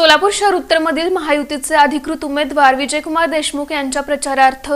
सोलापूर शहर उत्तरमधील महायुतीचे अधिकृत उमेदवार विजयकुमार देशमुख यांच्या प्रचारार्थ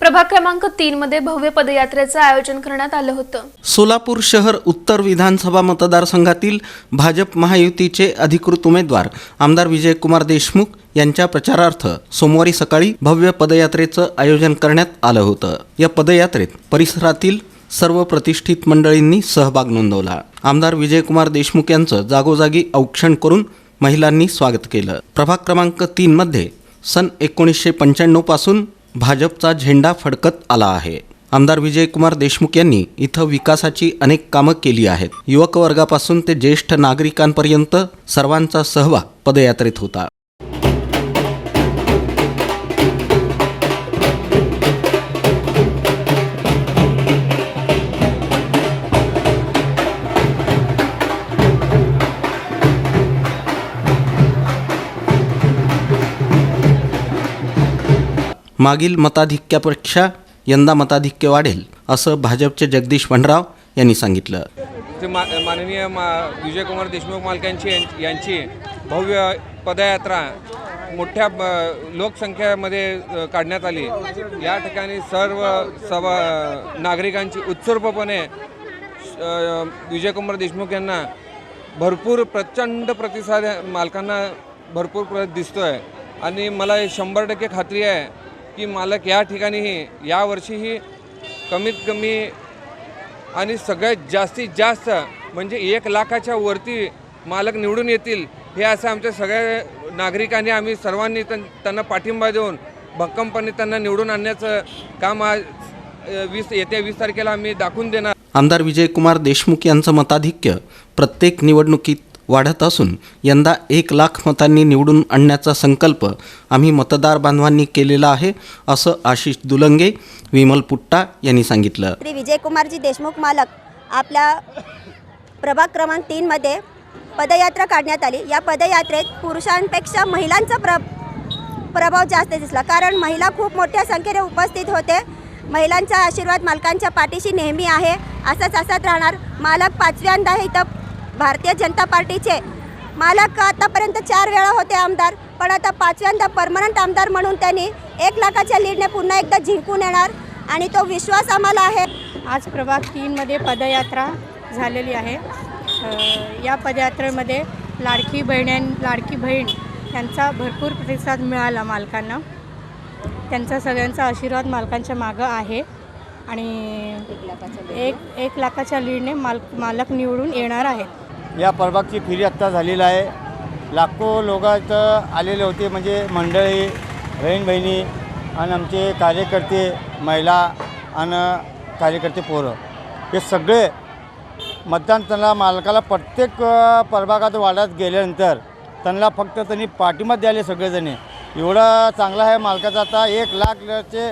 प्रभाग क्रमांक तीन मध्ये भव्य पदयात्रेचं आयोजन करण्यात आलं होतं. सोलापूर शहर उत्तर विधानसभा मतदारसंघातील भाजप महायुतीचे अधिकृत उमेदवार आमदार विजयकुमार देशमुख यांच्या प्रचारार्थ सोमवारी सकाळी भव्य पदयात्रेचं आयोजन करण्यात आलं होतं. या पदयात्रेत परिसरातील सर्व प्रतिष्ठित मंडळींनी सहभाग नोंदवला. आमदार विजयकुमार देशमुख यांचं जागोजागी औक्षण करून महिलांनी स्वागत केलं. प्रभाग क्रमांक तीनमध्ये सन एकोणीसशे पंच्याण्णवपासून भाजपचा झेंडा फडकत आला आहे. आमदार विजयकुमार देशमुख यांनी इथं विकासाची अनेक कामं केली आहेत. युवक वर्गापासून ते ज्येष्ठ नागरिकांपर्यंत सर्वांचा सहभाग पदयात्रेत होता. मागील मताधिक्यापेक्षा यंदा मताधिक्य वाढेल असं भाजपचे जगदीश वनराव यांनी सांगितलं. जे मा माननीय मा विजयकुमार देशमुख मालकांची यांची भव्य पदयात्रा मोठ्या ब- लोकसंख्येमध्ये काढण्यात आली. या ठिकाणी सर्व सभा नागरिकांची उत्स्फूर्तपणे विजयकुमार देशमुख यांना भरपूर प्रचंड प्रतिसाद मालकांना भरपूर प्र आहे आणि मला शंभर टक्के खात्री आहे की मालक या ठिकाणीही यावर्षीही कमीत कमी आणि सगळ्यात जास्तीत जास्त म्हणजे एक लाखाच्या वरती मालक निवडून येतील हे असं आमच्या सगळ्या नागरिकांनी आम्ही सर्वांनी त्यांना पाठिंबा देऊन भक्कमपणे त्यांना निवडून आणण्याचं काम आज वीस येत्या वीस तारखेला आम्ही दाखवून देणार. आमदार विजयकुमार देशमुख यांचं मताधिक्य प्रत्येक निवडणुकीत वाढत असून यंदा एक लाख मतांनी निवडून आणण्याचा संकल्प आम्ही मतदार बांधवांनी केलेला आहे असं आशिष दुलंगे विमल पुट्टा यांनी सांगितलं. श्री विजयकुमारजी देशमुख मालक आपल्या प्रभाग क्रमांक तीनमध्ये पदयात्रा काढण्यात आली. या पदयात्रेत पुरुषांपेक्षा महिलांचा प्र प्रभाव जास्त दिसला. कारण महिला खूप मोठ्या संख्येने उपस्थित होते. महिलांचा आशीर्वाद मालकांच्या पाठीशी नेहमी आहे. असंच असाच राहणार. मालक पाचव्यांदा इथं भारतीय जनता पार्टीचे मालक आतापर्यंत चार वेळा होते आमदार पण आता पाचव्यांदा परमनंट आमदार म्हणून त्यांनी एक लाखाच्या लीडने पुन्हा एकदा जिंकून येणार आणि तो विश्वास आम्हाला आहे. आज प्रभाग तीनमध्ये पदयात्रा झालेली आहे. या पदयात्रेमध्ये लाडकी बहिण लाडकी बहीण यांचा भरपूर प्रतिसाद मिळाला मालकांना. त्यांचा सगळ्यांचा आशीर्वाद मालकांच्या मागं आहे आणि एक एक लाखाच्या लीडने माल मालक निवडून येणार आहेत. या प्रभागची फेरी आत्ता झालेली आहे. लाखो लोक इथं आलेले होते म्हणजे मंडळी बहीण बहिणी आणि आमचे कार्यकर्ते महिला आणि कार्यकर्ते पोरं. हे सगळे मतदान त्यांना मालकाला प्रत्येक प्रभागात वाढत गेल्यानंतर त्यांना फक्त त्यांनी पाठिंबा द्यायला सगळेजणी. एवढा चांगला आहे मालकाचा आता एक लाखचे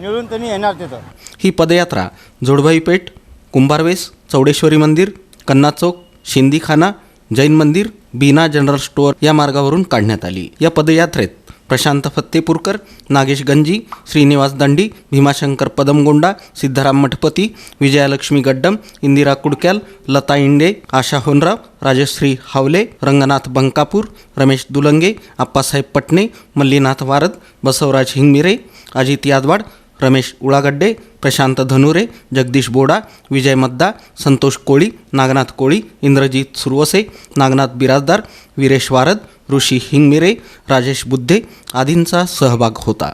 निवडून त्यांनी येणार तिथं. ही पदयात्रा जोडभाईपेठ कुंभारवेस चौडेश्वरी मंदिर कन्ना चौक शिंदीखाना जैन मंदिर बीना जनरल स्टोअर या मार्गावरून काढण्यात आली. या पदयात्रेत प्रशांत फत्तेपूरकर नागेश गंजी श्रीनिवास दंडी भीमाशंकर पदमगोंडा सिद्धाराम मठपती विजयालक्ष्मी गड्डम इंदिरा कुडक्याल लता इंडे आशा होनराव राजश्री हावले रंगनाथ बंकापूर रमेश दुलंगे आप्पासाहेब पटणे मल्लीनाथ वारद बसवराज हिंगमिरे अजित यादवाड रमेश उळागड्डे प्रशांत धनुरे जगदीश बोडा विजय मद्दा संतोष कोळी नागनाथ कोळी इंद्रजित सुरवसे नागनाथ बिराजदार वीरेश वारद ऋषी हिंगमिरे राजेश बुद्धे आदींचा सहभाग होता